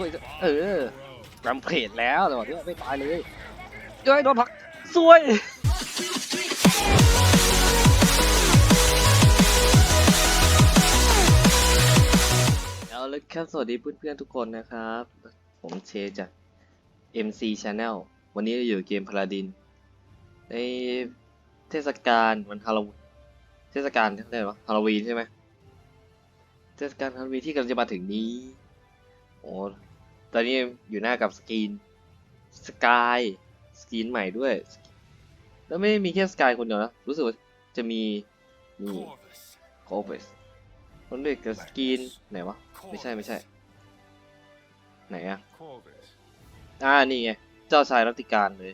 ช่วยเออรำเพจแล้วแต่ว่าที่ไม่ตายเลยเอ้ยโดนผักซวยเอาละครับสวัสดีเพื่อนๆทุกคนนะครับ ผมเชจาก MC Channel วันนี้เราอยู่เกมพาราดิน ในเทศกาลวันฮาโลวีนเทศกาลอะไรวะฮาโลวีนใช่ไหมเทศกาลฮาโลวีนที่กำลังจะมาถึงนี้ โอ้ ตอนนี้อยู่หน้ากับสกรีนสกายสกรีนใหม่ด้วย แล้วไม่ได้มีแค่สกายคนเดียวนะ รู้สึกว่าจะมีมี Corvus. โคเวสคนเด็กกับสกรีนไหนวะ ไม่ใช่ไม่ใช่ ไหนอะ Corvus. อ่านี่ไง เจ้าชายรัติการเลย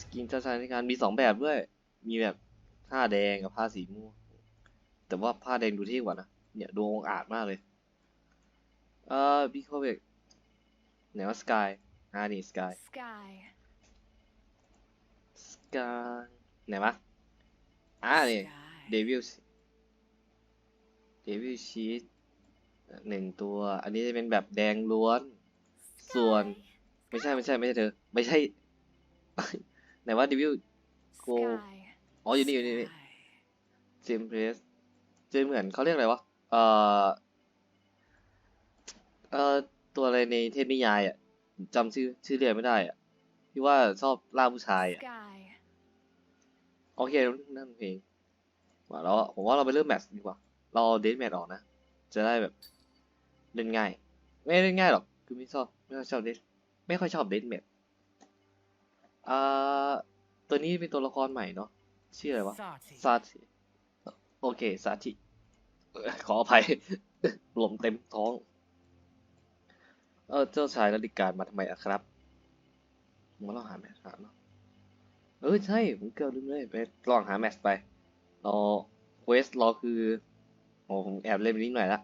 สกินเจ้าชายรัติการมีสองแบบด้วย มีแบบผ้าแดงกับผ้าสีม่วงแต่ว่าผ้าแดงดูเท่กว่านะ เนี่ยดูองอาจมากเลย เอ่อบิ๊กโคเวกไหนว่าสกายอ่านี่สกาย Sky. สกายไหนวะอ่านี่ Sky. เดวิลเดวิลชีสหนึ่งตัว อันนี้จะเป็นแบบแดงล้วน ส่วน Sky. ไม่ใช่ไม่ใช่ไม่ใช่เธอ ไม่ใช่ ไหนว่าเดวิล Go. Sky. อ๋ออยู่นี่อยู่นี่อยู่นี่ Sky. เจมเพรสเจมเหมือนเขาเรียกอะไรวะ เอ่อเอ่อตัวอะไรในเทพนิยายอะจำชื่อชื่อเรียกไม่ได้อะที่ว่าชอบล่าผู้ชายอะ Sky. โอเคนั่นเพลงว่าแล้วผมว่าเราไปเริ่มแมตช์ดีกว่า เราเดทแมตช์ออกนะ จะได้แบบเล่นง่าย ไม่เล่นง่ายหรอก คือไม่ชอบไม่ค่อยชอบเดทไม่ค่อยชอบเดทแมตช์อ่าตัวนี้เป็นตัวละครใหม่เนาะชื่ออะไรวะ Sati. ซาชิโอเค ซาชิเอ่อขออภัย ลมเต็มท้อง เออเจ้าชายนาฬิการมาทำไมอะครับมาลองหาแมทช์หาเนาะเออใช่ผมเกือบลืมเลยไปลองหาแมทช์ไปรอเควสรอคือโอ้ผมแอบเล่นไปนิดหน่อยละ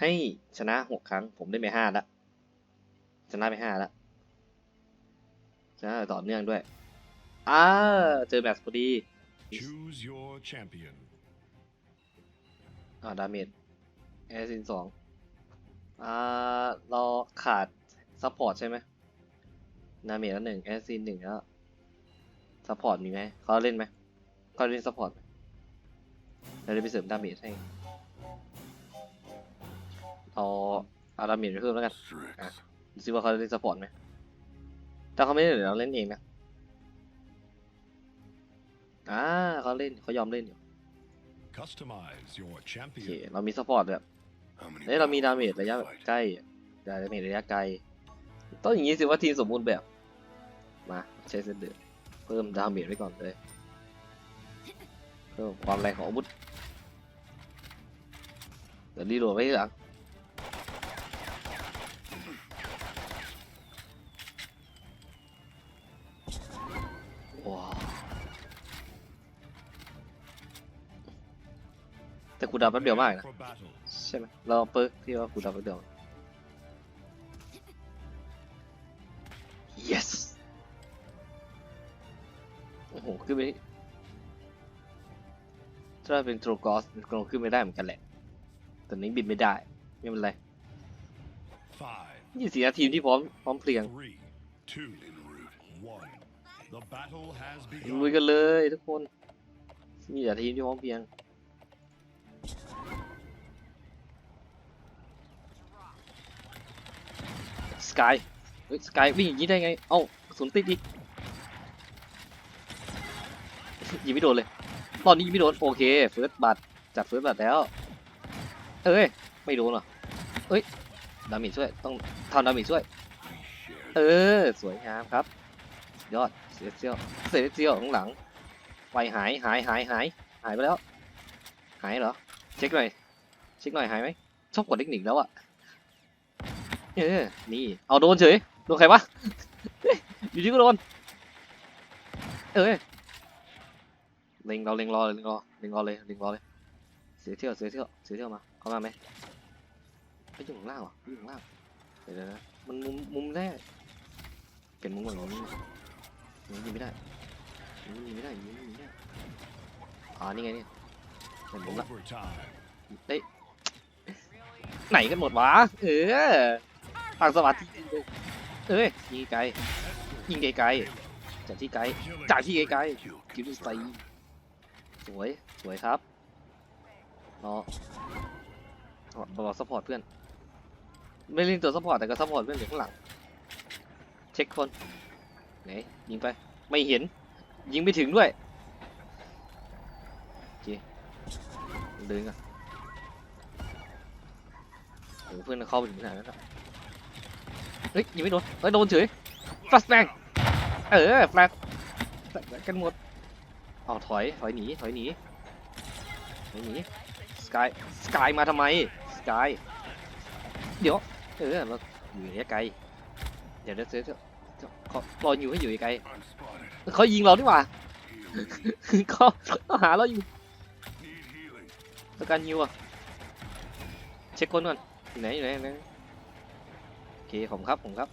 ให้ชนะหกครั้ง ผมได้ไปห้าละชนะไปห้าละชนะต่อเนื่องด้วยอ่าเจอแมตช์พอดี Choose your champion. อ่าดาเมจแอซินสอง อ่าเราขาดซัพพอร์ตใช่ไหมดาเมจแล้วหนึ่งแอซินหนึ่งแล้วซัพพอร์ตมีไหมเขาเล่นไหมเขาเล่นซัพพอร์ตไหมเราจะไปเสริมดาเมจให้เอาเอาดาเมจไปเพิ่มแล้วกัน Strix. ดูซิว่าเขาเล่นซัพพอร์ตไหมถ้าเขาไม่เล่นเดี๋ยวเราเล่นเองนะอ่าเขาเล่นเขายอมเล่นอยู่ Customize your โอเค champion. เรามีซัพพอร์ตแบบ How many เฮ้ยเรามีดาเมจ battles ระยะ will แบบ you fight? ใกล้อะดาเมจระยะไกล ต้องอย่างนี้สิว่าทีมสมบูรณ์แบบ มาใช้เซนเดอร์เพิ่มดาเมจไว้ก่อนเลย เพิ่มความแรงของอาวุธ เดี๋ยวรีโหลดไว้ทีหลังว้าวแต่กูดาวแป๊บเดียวมากนะ For battle. ใช่ไหมเราเปิร์กที่ว่ากูดาวแป๊บเดียว yes โอ้โห ขึ้นไปนี่ถ้าเป็นโทรกอสคงขึ้นไม่ได้เหมือนกันแหละตอนนี้บินไม่ได้ ไม่เป็นไร Five, นี่สี่นาทีมที่พร้อมพร้อมเพรียง three, two, one. The battle has ลุย begun. กันเลยทุกคนนี่แต่ทีมที่พร้อมเพรียง สกายเฮ้ยสกายวิ่งอย่างนี้ได้ไง เอ้ากระสุนติดอีกยิงไม่โดนเลย ตอนนี้ยิงไม่โดนโอเคเฟิร์สบัตจับเฟิร์สบัตแล้ว เอ้ย ไม่โดนหรอเอ้ย ดามจช่วย ต้องทำดามจช่วย เออ สวยงามครับ ยอด เสียเซียว เสียเซียวข้างหลังไวหาย หาย หาย หาย หายไปแล้ว หายเหรอ เช็คหน่อย เช็คหน่อยหายไหม ชอบกดเทคนิคแล้วอะ เออนี่ เอาโดนเฉย โดนใครวะ อยู่ที่ก็โดน เออเล็งเราเล็งรอเลยเล็งรอเล็งรอเลยเล็งรอเลย เสียเที่ยวเสียเที่ยวเสียเที่ยวมาเข้ามาไหมไปอยู่ข้างล่างเหรออยู่ข้างล่าง เดี๋ยวนะ มันมุมมุมแรก เปลี่ยนมุมก่อนมุมนี้มุมนี้ไม่ได้มุมนี้ไม่ได้มุมนี้ไม่ได้อ่านี่ไงเนี่ยเปลี่ยนมุมละ Overtime. เอ้ยไหนกันหมดวะ เออ ต่างสวัสดิ์เลยเอ้ยยิงไกลยิงไกลๆจากที่ไกลจากที่ไกลๆกิฟต์ไซสวยสวยครับรอรอรอซัพพอร์ตเพื่อน ไม่เล่นตัวซัพพอร์ตแต่ก็ซัพพอร์ตเพื่อนอยู่ข้างหลัง เช็คคนไหนยิงไปไม่เห็น ยิงไม่ถึงด้วยโอเคดินกันโอ้เพื่อนเข้าไปถึงขนาดนั้นแล้ว เฮ้ยยิงไม่โดนเฮ้ยโดนเฉยฟลัชแบงเออแฟลชกันหมดเอาถอยถอยหนีถอยหนีถอยหนีสกายสกายมาทำไมสกายเดี๋ยวเออเราอยู่ระยะไกลเดี๋ยวเดี๋ยวเดี๋ยวเดี๋ยวเขารออยู่ให้อยู่ไกล I'm spotted. เขายิงเราดีกว่า Healing. เขาเขาหาเราอยู่ Need healing. ต้องการยิวอะเช็คคนก่อนอยู่ไหนอยู่ไหนอยู่ไหนโอ เคผมครับผมครับ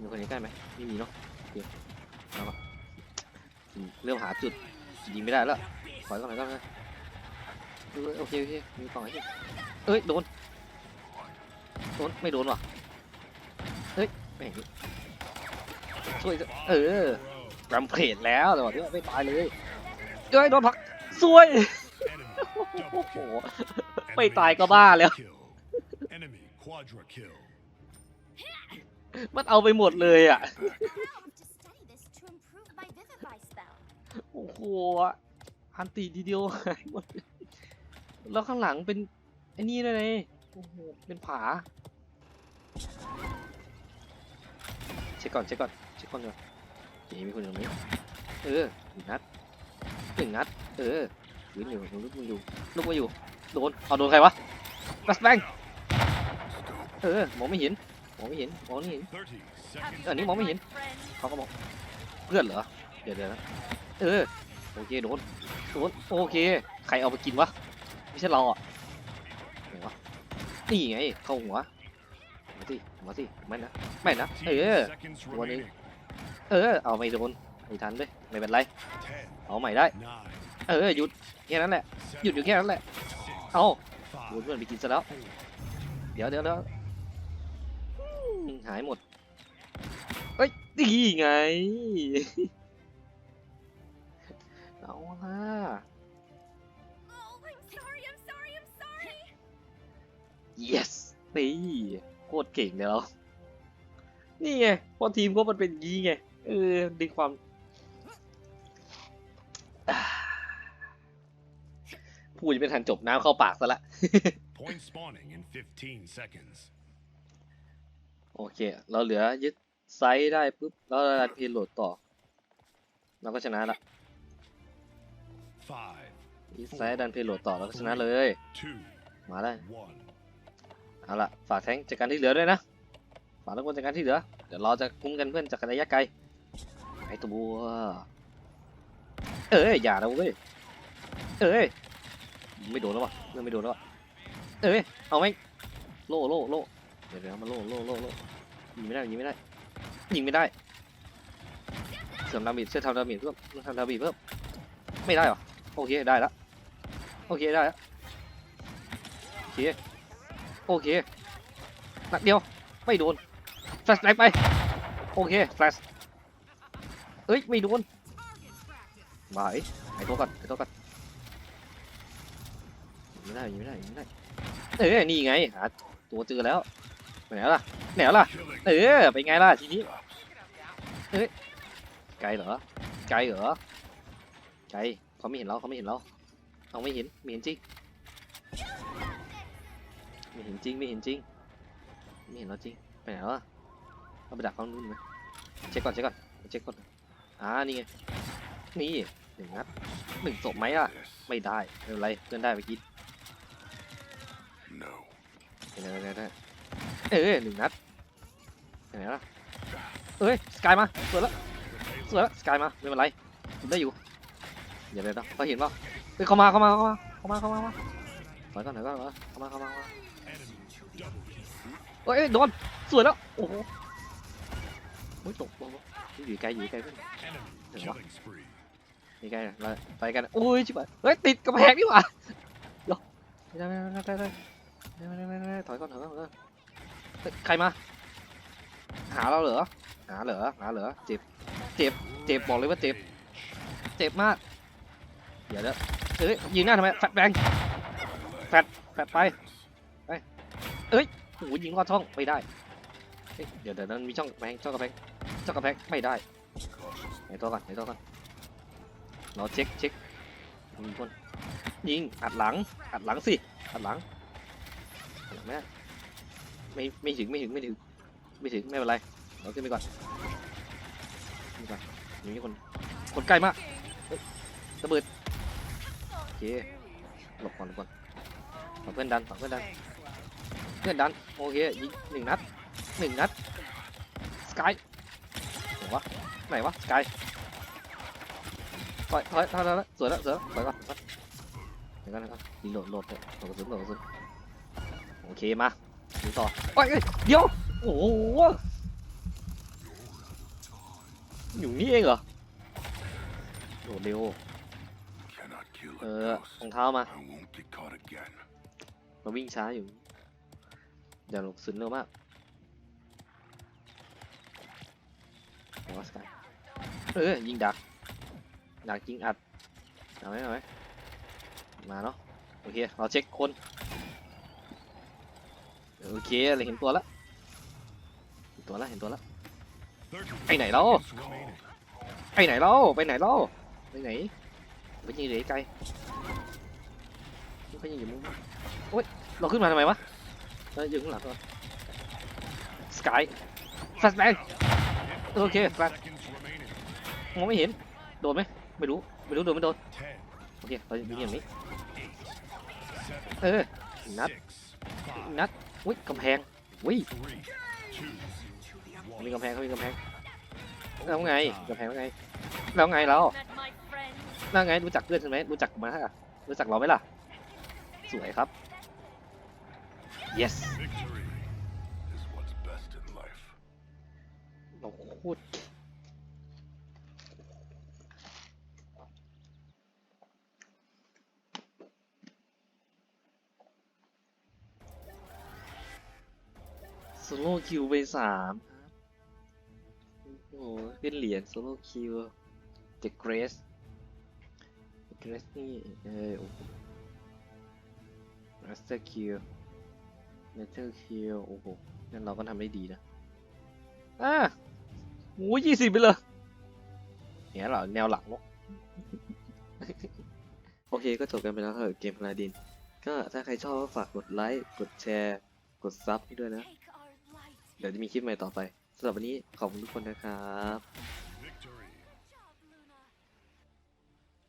มีคนใกล้ไหมไม่มีเนาะโอเคเอาละเริ่มหาจุดยิงไม่ได้แล้วถอยก่อนถอยก่อนเลยโอเคโอเคมีกล่องให้เอ้ยโดนโดนไม่โดนว่ะเฮ้ยแม่งช่วยเออ Bro. รำเพจแล้วแต่ว่าไม่ตายเลยเอ้ยโดนผลักสวยโอ้โหไม่ตายก็บ้าแล้ว Enemy quadra kill. มันเอาไปหมดเลยอะ Now to study this to improve my Vivify spell. โอ้โหอันตีทีเดียวหายหมดเลยแล้วข้างหลังเป็นไอ้นี่ด้วยเลยโอ้โห เป็นผา เช็คก่อน เช็คก่อน เช็คก่อนก่อนเดี๋ยวมีคนอยู่ตรงนี้ เออหนึ่งนัดหนึ่งนัด เออยืนอยู่ลุกมึงอยู่ลุกมาอยู่ โดน เอาโดนใครวะบัสแบง เออมองไม่เห็นม องไม่เห็นมองไม่เห็น30 seconds. อันนี้มองไม่เห็นเขาก็บอกเพื่อนเหรอเดี๋ยวเดี๋ยวนะเออโอเคโดนโดนโอเคใครเอาไปกินวะไม่ใช่เราอะไหนวะนี่ไงเข้าหัวมาสิมาสิไม่นะไม่นะเออ seconds One remaining. เออเอาไม่โดนไม่ทันด้วยไม่เป็นไร 10, เอาใหม่ได้ 9, เออหยุดแค่นั้นแหละหยุดอยู่แค่นั้นแหละ 6, เอาโดน 5, เพื่อนไปกินซะแล้วเดี๋ยวเดี๋ยวเดี๋ยวอืม หายหมด เอ้ยดีไง เอาล่ะ Oh, I'm sorry, I'm sorry, I'm sorry. yes นี่โคตรเก่งเลยเรานี่ไงเพอทีมก็มันเป็นอยางงี้ไง เออดึงความอ่าพูดยังไม่ทันจบน้ำเข้าปากซะละ Point spawning in 15 seconds. โอเค เราเหลือยึดไซส์ได้ปุ๊บ แล้วเราดันพีโหลดต่อ เราก็ชนะละยึดไซส์ดันพีโหลดต่อเราก็ชนะเลย มาได้เอาละฝากแทงจัดการที่เหลือด้วยนะ ฝากทุกคนจัดการที่เหลือ เดี๋ยวเราจะคุ้มกันเพื่อนจากระยะไกล ไอตัวเอ้ย อย่านะเว้ย เอ้ย ไม่โดนแล้ววะเริ่มไม่โดนแล้ววะเอ้ย เอาไหมโล่โล่โล่ ดี๋ยวเดี๋ยวมาโล่โล่โล่โล่ยิงไม่ได้ยิงไม่ได้ยิงไม่ได้เสริมดาเมจช่วยทำดาเมจเพิ่มทำดาเมจเพิ่มไม่ได้หรอโอเคได้ละโอเคได้ละโอเคโอเคนัดเดียวไม่โดนแฟลชไลท์ไปโอเคแฟลชเอ้ยไม่โดนมาไอ้ไอ้ตัวก่อนไอ้ตัวก่อนยิงไม่ได้ยิงไม่ได้ยิงไม่ได้เอ้ยนี่ไงหาตัวเจอแล้ว ไปไหนล่ะไหนล่ะ Killing. เออไปไงล่ะทีนี้เอ้ยไกลเหรอไกลเหรอไกลเขาไม่เห็นเราเขาไม่เห็นเราเขาไม่เห็นไม่เห็นจริงไม่เห็นจริงไม่เห็นจริงไม่เห็นเราจริงไปไหนแล้วอะเอาไปดักเขานู่นไหมเช็คก่อนเช็คก่อนเช็คก่อนอ่านี่ไงนี่หนึ่งนัดหนึ่งศพไหมอะ This. ไม่ได้ไม่เป็นไรเพื่อนได้ไปกิน No. ได้ได้ได้ เออหนึ่งนัดไหนล่ะเอ้ยสกายมาสวยแล้วสวยแล้วสกายมาไม่เป็นไรผมได้อยู่เดี๋ยวเดี๋ยวเดี๋ยวเขาเห็นป่าเฮ้ยเข้ามาเข้ามาเข้ามาเข้ามาเข้ามาเข้ามาถอยก่อนถอยก่อนก่อนเข้ามาเข้ามาเข้ามา Enemy double kill. เอ้ยโดนสวยแล้วโอ้โหโอ้ยตกตกตกอยู่ไกลอยู่ไกลเพื่อน Enemy killing spree. อยู่ไกลเราไปกันโอ้ยชิบหายเฮ้ยติดกระแพงนี่หว่าเดี๋ยวไม่ได้ไม่ได้ไม่ได้ไม่ได้ไม่ไม่ไม่ไม่ถอยก่อนถอยก่อนถอยก่อน ใครมา หาเราเหรอ หาเหรอ หาเหรอ เจ็บ เจ็บ เจ็บบอกเลยว่าเจ็บ เจ็บมาก เดี๋ยวเดี๋ยวเอ้ยยิงหน้าทำไม แฟดแบงแฟดแฟดไป ไป เอ้ยโอ้ยิงลอดช่องไม่ได้ เดี๋ยวเดี๋ยวนั้นมีช่องแบงช่องกระแพงช่องกระแพงไม่ได้ไหนตัวก่อนไหนตัวก่อนเราเช็คเช็คมีคนยิงอัดหลัง อัดหลังสิ อัดหลังอัดหลังไม่ได้ ไม่ไม่ถึงไม่ถึงไม่ถึงไม่ถึงไม่เป็นไรเราขึ้นไปก่อนขึ้นไปก่อนมีคนคนใกล้มากระเบิดโอเคหลบก่อนหลบก่อนฝั่งเพื่อนดันฝั่งเพื่อนดันเพื่อนดันโอเคยิงหนึ่งนัดหนึ่งนัดสกายไหนวะไหนวะสกายถอยถอยถอยถอยถอยสวยแล้วสวยแล้วถอยก่อนถอยเดี๋ยวก่อนเดี๋ยวก่อนรีโหลดโหลดเลยโหลดกระสุนโหลดกระสุนโอเคมา ดูต่อโอ้ยเอ้ยเดี๋ยวโอ้โหอยู่นี่เองเหรอโหลดเร็ว Cannot kill เอ a อ ghost. รองเท้ามา I won't get caught again. เราวิ่งช้าอยู่เดี๋ยวหลบสุนเร็วมากโอ้สกายเออยิงดัก ดักยิงอัด เอาไหมเอาไหมมาเนาะ โอเค เราเช็คคน โอเคเราเห็นตัวแล้วเห็นตัวแล้วเห็นตัวแล้ว30 Hey, này đâu? seconds remaining. ไปไหนเล่าไปไหนเล่าไปไหนไปยิงเด็กไกลเขายิงอยู่มุมโอ๊ยเราขึ้นมาทำไมวะเราอยู่ข้างหลังก่อนสกายแฟลชแบงโอเคแฟลช Seconds remaining. มองไม่เห็นโดนไหมไม่รู้ไม่รู้โดนไม่โดน Ten, โอเคเรายิงอย่างนี้ seven, เออนัด six, five, นัด อุ้ยกำแพงอุ้ย three, two, มี one. กำแพงเขามีกำแพงแล้วไงกำแพงแล้วไงแล้วไงเรา Met my friend. แล้วไงรู้จักเพื่อนใช่ไหมรู้จักมาฮะรู้จักเราไหมล่ะ สวยครับ yes Victory is what's best in life. เราโคตร โซโล่คิวไปสามครับโอ้โหเป็นเหรียญโซโล่คิวเดอะเกรสเกรสนี่ เออโอ้โหมาสเตอร์คิวเมทัลคิวโอ้โหนั่นเราก็ทำได้ดีนะ อ่าโอ้ยี่สิบไปเลยเนี่ยเหรอแนวหลังเนอะโอเคก็จบกันไปแล้วครับเกมพลาดิน ก็ถ้าใครชอบก็ฝากกดไลค์ กดแชร์ กดซับให้ด้วยนะ เดี๋ยวจะมีคลิปใหม่ต่อไปสำหรับวันนี้ขอบคุณทุกคนนะครับ